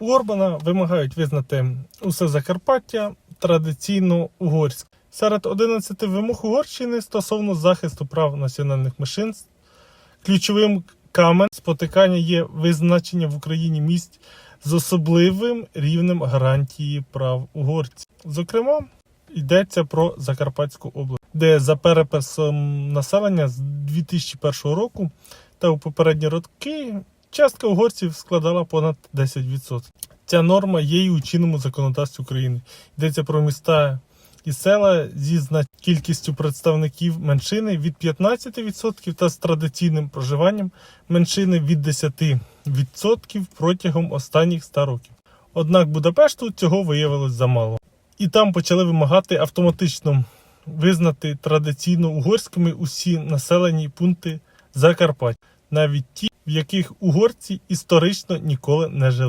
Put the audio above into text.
У Орбана вимагають визнати усе Закарпаття традиційно угорським. Серед 11 вимог Угорщини стосовно захисту прав національних меншинств ключовим камен спотикання є визначення в Україні місць з особливим рівнем гарантії прав угорців. Зокрема, йдеться про Закарпатську область, де за переписом населення з 2001 року та у попередні роки частка угорців складала понад 10%. Ця норма є і у чинному законодавстві України. Йдеться про міста і села зі кількістю представників меншини від 15% та з традиційним проживанням меншини від 10% протягом останніх 100 років. Однак Будапешту цього виявилось замало. І там почали вимагати автоматично визнати традиційно угорськими усі населені пункти Закарпаття, навіть ті, в яких угорці історично ніколи не жили.